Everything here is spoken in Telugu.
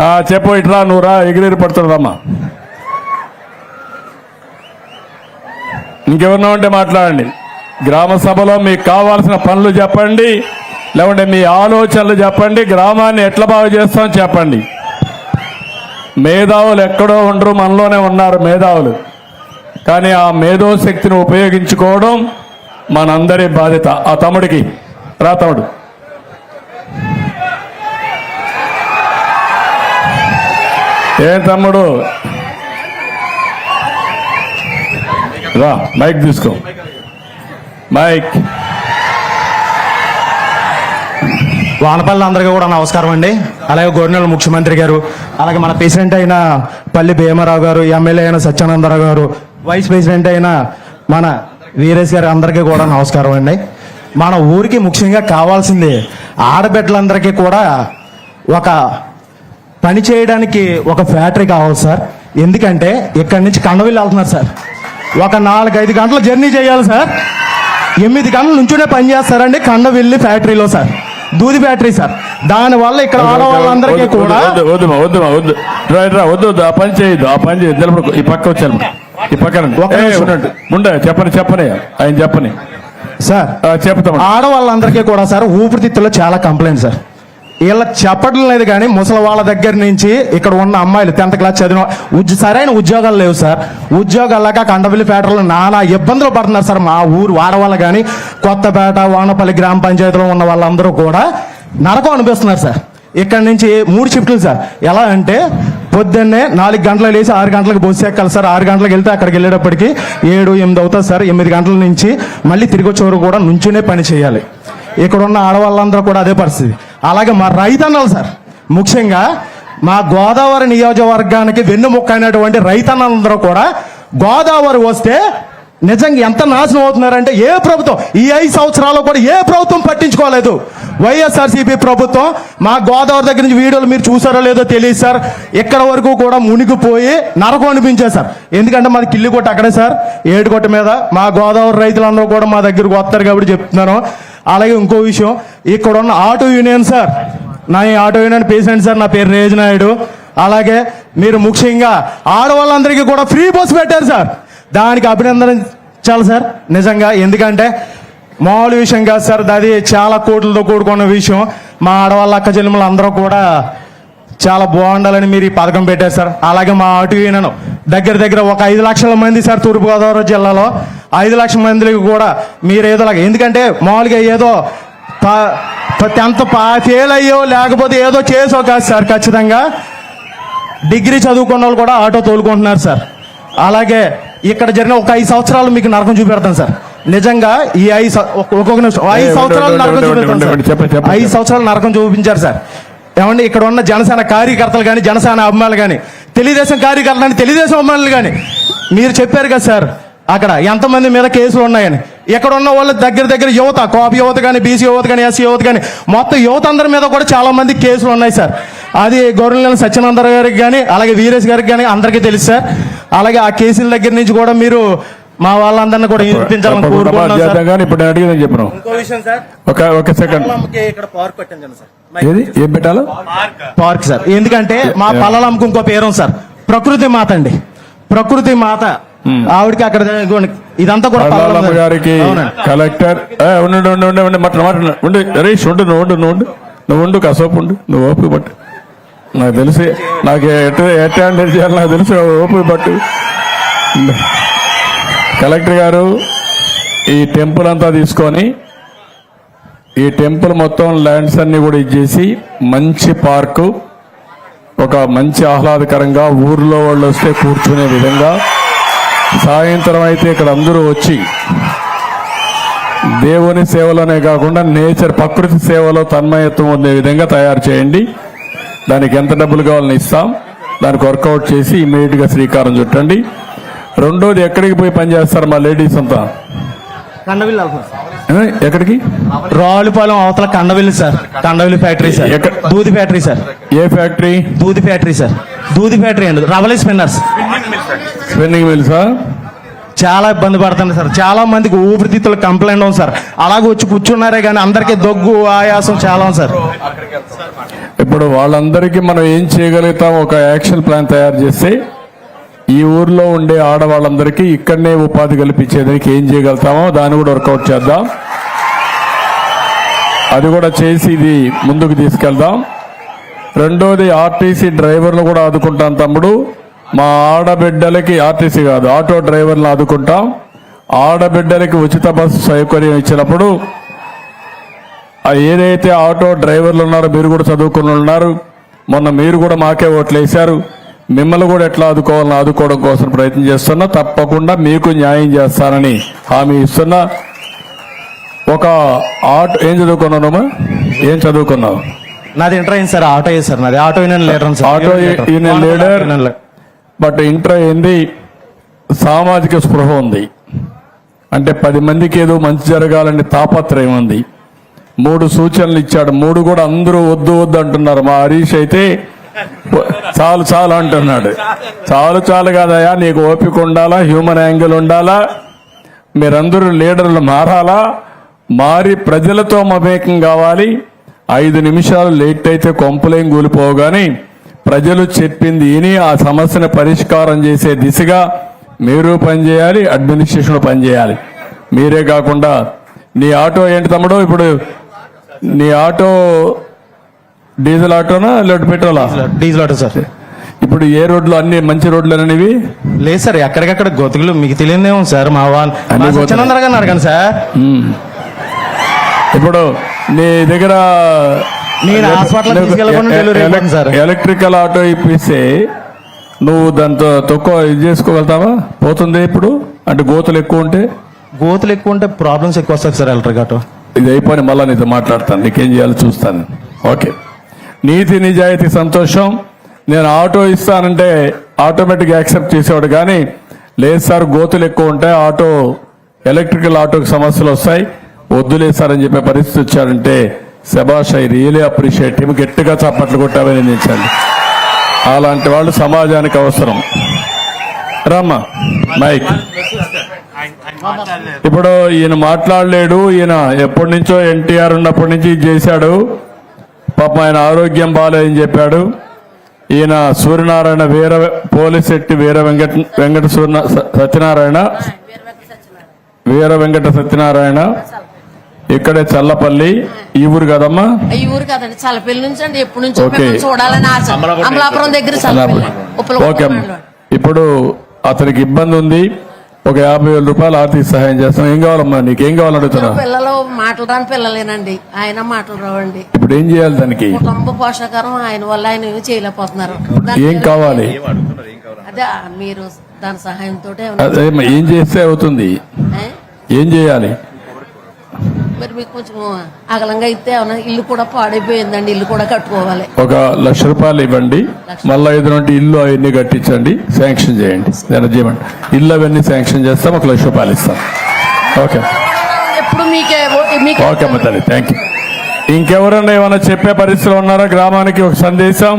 చెప్పు ఇట్లా నువ్వు రా ఎగిరెగిరి పడుతుందమ్మా ఇంకెవరినో ఉంటే మాట్లాడండి. గ్రామ సభలో మీకు కావాల్సిన పనులు చెప్పండి లేకుంటే మీ ఆలోచనలు చెప్పండి గ్రామాన్ని ఎట్లా బాగు చేస్తాం చెప్పండి. మేధావులు ఎక్కడో ఉండరు మనలోనే ఉన్నారు మేధావులు. కానీ ఆ మేధో శక్తిని ఉపయోగించుకోవడం మనందరి బాధ్యత. ఆ తమ్ముడికి. రా తమ్ముడు. ఏ తమ్ముడు? రా మైక్ తీసుకో. మైక్. వానపల్లి అందరికీ కూడా నమస్కారం అండి. అలాగే గవర్నర్ ముఖ్యమంత్రి గారు అలాగే మన ప్రెసిడెంట్ అయిన పల్లి భీమారావు గారు ఎమ్మెల్యే అయిన సత్యానందరావు గారు వైస్ ప్రెసిడెంట్ అయిన మన వీరేష్ గారు అందరికీ కూడా నమస్కారం అండి. మన ఊరికి ముఖ్యంగా కావాల్సింది ఆడబిడ్డలందరికీ కూడా ఒక పని చేయడానికి ఒక ఫ్యాక్టరీ కావాలి సార్. ఎందుకంటే ఇక్కడి నుంచి కండవిల్లి వెళ్తున్నారు సార్. ఒక నాలుగైదు గంటలు జర్నీ చేయాలి సార్. ఎనిమిది గంటల నుంచునే పని చేస్తారండి కండవిల్లి ఫ్యాక్టరీలో సార్. దూది ఫ్యాక్టరీ సార్. దానివల్ల ఇక్కడ ఆడవాళ్ళందరికీ కూడా వద్దు వద్దు వద్దు వద్దు. వద్దు ఆ పని చేయొద్దు ఆ పని చేయొద్దు. నిలబడుకో. ఈ పక్క వచ్చాను ఈ పక్కన ఉండే. చెప్పని చెప్పని. ఆయన చెప్పని. సార్ చెప్తాం ఆడవాళ్ళందరికీ కూడా సార్ ఊపిరితిత్తులో చాలా కంప్లైంట్ సార్. వీళ్ళ చెప్పడం లేదు కానీ ముసలి వాళ్ళ దగ్గర నుంచి ఇక్కడ ఉన్న అమ్మాయిలు టెన్త్ క్లాస్ చదివిన సరైన ఉద్యోగాలు లేవు సార్. ఉద్యోగాలు లేక కండవిల్లి నానా ఇబ్బందులు పడుతున్నారు సార్ మా ఊరు ఆడవాళ్ళు కానీ కొత్తపేట వానపల్లి గ్రామ పంచాయతీలో ఉన్న వాళ్ళందరూ కూడా నరకం అనిపిస్తున్నారు సార్. ఇక్కడ నుంచి మూడు షిఫ్ట్లు సార్. ఎలా అంటే పొద్దున్నే నాలుగు గంటలకు లేచి ఆరు గంటలకు బస్సు ఎక్కాలి సార్. ఆరు గంటలకు వెళ్తే అక్కడికి వెళ్ళేటప్పటికి ఏడు ఎనిమిది అవుతుంది సార్. ఎనిమిది గంటల నుంచి మళ్ళీ తిరిగి వచ్చే వరకు కూడా నుంచునే పని చేయాలి. ఇక్కడ ఉన్న ఆడవాళ్ళందరూ కూడా అదే పరిస్థితి. అలాగే మా రైతన్నలు సార్. ముఖ్యంగా మా గోదావరి నియోజకవర్గానికి వెన్నుముక్క అయినటువంటి రైతన్నలందరూ కూడా గోదావరి వస్తే నిజంగా ఎంత నాశనం అవుతున్నారంటే ఏ ప్రభుత్వం ఈ ఐదు సంవత్సరాలు కూడా ఏ ప్రభుత్వం పట్టించుకోలేదు. వైఎస్ఆర్సీపీ ప్రభుత్వం మా గోదావరి దగ్గర నుంచి వీడియోలు మీరు చూసారో లేదో తెలియదు సార్. ఇక్కడ వరకు కూడా మునిగిపోయి నరకం అనిపించారు సార్. ఎందుకంటే మాది కిల్లి కొట్ట అక్కడే సార్. ఏడుకొట్ట మీద మా గోదావరి రైతులందరూ కూడా మా దగ్గరకు వస్తారు కాబట్టి చెప్తున్నాను. అలాగే ఇంకో విషయం ఇక్కడ ఉన్న ఆటో యూనియన్ సార్ నా ఈ ఆటో యూనియన్ పేషెంట్ సార్ నా పేరు రేజ్ నాయుడు. అలాగే మీరు ముఖ్యంగా ఆడవాళ్ళందరికీ కూడా ఫ్రీ బస్ పెట్టారు సార్. దానికి అభినందించాలి సార్ నిజంగా. ఎందుకంటే మామూలు విషయం కాదు సార్ అది చాలా కోట్లతో కూడుకున్న విషయం. మా ఆడవాళ్ళ అక్క చెల్లెములు అందరూ కూడా చాలా బాగుండాలని మీరు ఈ పథకం పెట్టారు సార్. అలాగే మా అటు యూనియన్ దగ్గర దగ్గర ఒక ఐదు లక్షల మంది సార్ తూర్పుగోదావరి జిల్లాలో. ఐదు లక్షల మందికి కూడా మీరు ఏదో ఎందుకంటే మామూలుగా ఏదో టెన్త్ ఫెయిల్ అయ్యో లేకపోతే ఏదో చేసో కాదు సార్ ఖచ్చితంగా. డిగ్రీ చదువుకున్న వాళ్ళు కూడా ఆటో తోలుకుంటున్నారు సార్. అలాగే ఇక్కడ జరిగిన ఒక ఐదు సంవత్సరాలు మీకు నరకం చూపెడతాను సార్. నిజంగా ఈ ఐదు ఒక్కొక్క నిమిషం ఐదు సంవత్సరాలు నరకం చూపెడతాను ఐదు. సంవత్సరాలు నరకం చూపించారు సార్. ఏమండి ఇక్కడ ఉన్న జనసేన కార్యకర్తలు కానీ జనసేన అభిమానులు కానీ తెలుగుదేశం కార్యకర్తలు కానీ తెలుగుదేశం అభిమానులు కానీ మీరు చెప్పారు కదా సార్ అక్కడ ఎంతమంది మీద కేసులు ఉన్నాయని. ఇక్కడ ఉన్న వాళ్ళ దగ్గర దగ్గర యువత కాపు యువత కానీ బీసీ యువత కానీ ఎస్సీ యువత కానీ మొత్తం యువత అందరి మీద కూడా చాలా మంది కేసులు ఉన్నాయి సార్. అది గౌరవ సత్యనందర్ గారికి కానీ అలాగే వీరేష్ గారికి కానీ అందరికీ తెలుసు సార్. అలాగే ఆ కేసుల దగ్గర నుంచి కూడా మీరు మా వాళ్ళందరినీ కూడా తప్పకుండా కోరుకుంటున్నాం ఇప్పుడు నేను అడిగిందని చెప్పను. ఇంకో విషయం సార్. ఒక ఒక సెకండ్ ఇక్కడ పార్క్ పెట్టండి సార్. ఏది? ఏం పెట్టాలో? పార్క్. సార్. ఎందుకంటే మా పల్లలమ్మకు ఇంకో పేరు ఉంది సార్. ప్రకృతి మాత అండి. ప్రకృతి మాత. ఆవిడకి అక్కడ ఇదంతా కూడా పల్లాలమ్మ. గారికి. కలెక్టర్ ఏ, ఉండు ఉండు, ఉండు రేష్ ఉండు నువ్వు ఉండు నువ్వు ఉండు. నువ్వు ఉండు కసోపు ఉండు. నువ్వు ఓపిక పట్టు. నాకు తెలిసి నాకు ఎట్ ఎట్ హ్యాండిల్ చేయాలి నాకు తెలుసు ఓపిక పట్టు. కలెక్టర్ గారు ఈ టెంపుల్ అంతా తీసుకొని ఈ టెంపుల్ మొత్తం ల్యాండ్స్ అన్ని కూడా ఇచ్చేసి మంచి పార్కు ఒక మంచి ఆహ్లాదకరంగా ఊర్లో వాళ్ళు వస్తే కూర్చునే విధంగా సాయంత్రం అయితే ఇక్కడ అందరూ వచ్చి దేవుని సేవలోనే కాకుండా నేచర్ ప్రకృతి సేవలో తన్మయత్వం ఉండే విధంగా తయారు చేయండి. దానికి ఎంత డబ్బులు కావాలని ఇస్తాం. దానికి వర్కౌట్ చేసి ఇమీడియట్గా శ్రీకారం చుట్టండి. రెండోది ఎక్కడికి పోయి పని చేస్తారు మా లేడీస్ అంతా? కండవిల్లి సార్. ఎక్కడికి? రావులపాలెం అవతల Kandavilli sir. Kandavilli factory sir. దూది ఫ్యాక్టరీ సార్. ఏ ఫ్యాక్టరీ? దూది ఫ్యాక్టరీ సార్. దూది ఫ్యాక్టరీ అండి. రవలీ స్పిన్నర్స్. స్పిన్నింగ్ మిల్సా చాలా ఇబ్బంది పడుతుంది సార్. చాలా మందికి ఊపిరితిత్తులు కంప్లైంట్ ఉంది సార్. అలాగే వచ్చి కూర్చున్నారే కానీ అందరికీ దగ్గు ఆయాసం చాలా ఉంది సార్. ఇప్పుడు వాళ్ళందరికీ మనం ఏం చేయగలుగుతాం ఒక యాక్షన్ ప్లాన్ తయారు చేస్తే ఈ ఊర్లో ఉండే ఆడవాళ్ళందరికీ ఇక్కడనే ఉపాధి కల్పించేదానికి ఏం చేయగలుగుతామో దాన్ని కూడా వర్కౌట్ చేద్దాం. అది కూడా చేసి ఇది ముందుకు తీసుకెళ్దాం. రెండోది ఆర్టీసీ డ్రైవర్లు కూడా ఆదుకుంటాం తమ్ముడు. మా ఆడబిడ్డలకి ఆర్టీసీ కాదు ఆటో డ్రైవర్లు ఆదుకుంటాం. ఆడబిడ్డలకి ఉచిత బస్సు సౌకర్యం ఇచ్చినప్పుడు ఏదైతే ఆటో డ్రైవర్లు ఉన్నారో మీరు కూడా చదువుకుని ఉన్నారు. మొన్న మీరు కూడా మాకే ఓట్లు వేశారు. మిమ్మల్ని కూడా ఎట్లా ఆదుకోవాలని ఆదుకోవడం కోసం ప్రయత్నం చేస్తున్నా తప్పకుండా మీకు న్యాయం చేస్తానని హామీ ఇస్తున్నా. ఒక ఆటో ఏం చదువుకున్నావు ఏం చదువుకున్నావు? నాది ఇంటర్ అయింది సార్ ఆటో సార్ నాది auto union leader auto union leader. But inter ఏంది సామాజిక స్పృహ ఉంది. అంటే పది మందికి ఏదో మంచి జరగాలని తాపత్రయం ఉంది. మూడు సూచనలు ఇచ్చాడు మూడు కూడా అందరూ వద్దు వద్దు అంటున్నారు. మా హరీష్ అయితే "వ- చాలు చాలు అంటున్నాడు. చాలు చాలు కాదయా నీకు ఓపిక ఉండాలా హ్యూమన్ యాంగిల్ ఉండాలా? మీరందరూ లీడర్లు మారాలా? మారి ప్రజలతో మమేకం కావాలి. ఐదు నిమిషాలు లేట్ అయితే కొంపలేం కూలిపోగాని ప్రజలు చెప్పింది విని ఆ సమస్యను పరిష్కారం చేసే దిశగా మీరు పనిచేయాలి అడ్మినిస్ట్రేషన్ పనిచేయాలి. మీరే కాకుండా నీ ఆటో ఏంటి తమ్ముడు? ఇప్పుడు నీ ఆటో డీజిల్ ఆటోనా లేదా పెట్రోలా? Diesel auto sir. ఇప్పుడు ఏ రోడ్లు అన్ని మంచి రోడ్లు లేదు సార్ ఎక్కడికక్కడ గొతుకులు మీకు తెలియదేమో సార్ మా వాళ్ళు. సత్యానందర్ గారు అడగండి సార్. ఇప్పుడు నీ దగ్గర నేను హాస్పిటల్ సార్. ఎలక్ట్రికల్ ఆటో ఇప్పిస్తే నువ్వు దాంతో తక్కువ ఇది చేసుకోగలుగుతావా? పోతుంది ఇప్పుడు? అంటే గోతులు ఎక్కువ ఉంటే? గోతులు ఎక్కువ ఉంటే ప్రాబ్లమ్స్ ఎక్కువ వస్తాయి సార్ ఎలక్ట్రిక్ ఆటో. ఇది అయిపోయి మళ్ళీ నీతో మాట్లాడతాను. నీకేం చేయాలో చూస్తాను. ఓకే. నీతి నిజాయితీ సంతోషం. నేను ఆటో ఇస్తానంటే ఆటోమేటిక్ యాక్సెప్ట్ చేసేవాడు. కానీ లేదు సార్ గోతులు ఎక్కువ ఉంటాయి. ఆటో ఎలక్ట్రికల్ ఆటోకి సమస్యలు వస్తాయి. వద్దులేదు సార్ అని చెప్పే పరిస్థితి వచ్చారంటే శభాష్ ఐ రియలీ అప్రిషియేట్ హిమ్. గట్టిగా చప్పట్లు కొట్టామని నిందించండి అలాంటి వాళ్ళు సమాజానికి అవసరం. రమ్మ మైక్. ఇప్పుడు ఈయన మాట్లాడలేడు. ఈయన ఎప్పటి నుంచో ఎన్టీఆర్ ఉన్నప్పటి నుంచి చేశాడు. పాపం ఆయన ఆరోగ్యం బాగాలేదని చెప్పాడు. ఈయన సూర్యనారాయణ వీర పోలిశెట్టి వీర వెంకట వెంకట సూర్య సత్యనారాయణ. వీర వెంకట సత్యనారాయణ. ఇక్కడే చల్లపల్లి ఈ ఊరు కదమ్మా? ఈ ఊరు కదండి చల్లపల్లి నుంచి అండి. ఎప్పటి నుంచి ఓకే. చూడాలని ఆశ. అమలాపురం దగ్గర. ఓకే. ఇప్పుడు అతనికి ఇబ్బంది ఉంది. ఒక యాభై వేల రూపాయలు ఆర్థిక సహాయం చేస్తాం ఏం కావాలమ్మా నీకేం? కావాలని అడుగుతున్నా పిల్లలు మాటలు రాని పిల్లలేనండి. ఆయన మాటలు రావండి. ఇప్పుడు ఏం చేయాలి దానికి? కుటుంబ పోషకారం ఆయన వల్ల ఆయన ఏమీ చేయలేకపోతున్నారు. ఏం కావాలి? అదే మీరు దాని సహాయంతో ఏం చేస్తే అవుతుంది? ఏం? చేయాలి? మరి మీకు కొంచెం అగలంగా అయితే ఇల్లు కూడా పాడైపోయిందండి ఇల్లు కూడా కట్టుకోవాలి. ఒక లక్ష రూపాయలు ఇవ్వండి. మళ్ళీ ఐదు నుండి ఇల్లు అవన్నీ కట్టించండి శాంక్షన్ చేయండి. చేయమండి. ఇల్లు అవన్నీ శాంక్షన్ చేస్తాం ఒక లక్ష రూపాయలు ఇస్తాం. ఓకే. ఓకే అమ్మ తల్లి థ్యాంక్ యూ ఇంకెవరన్నా ఏమైనా చెప్పే పరిస్థితిలో ఉన్నారా? గ్రామానికి ఒక సందేశం?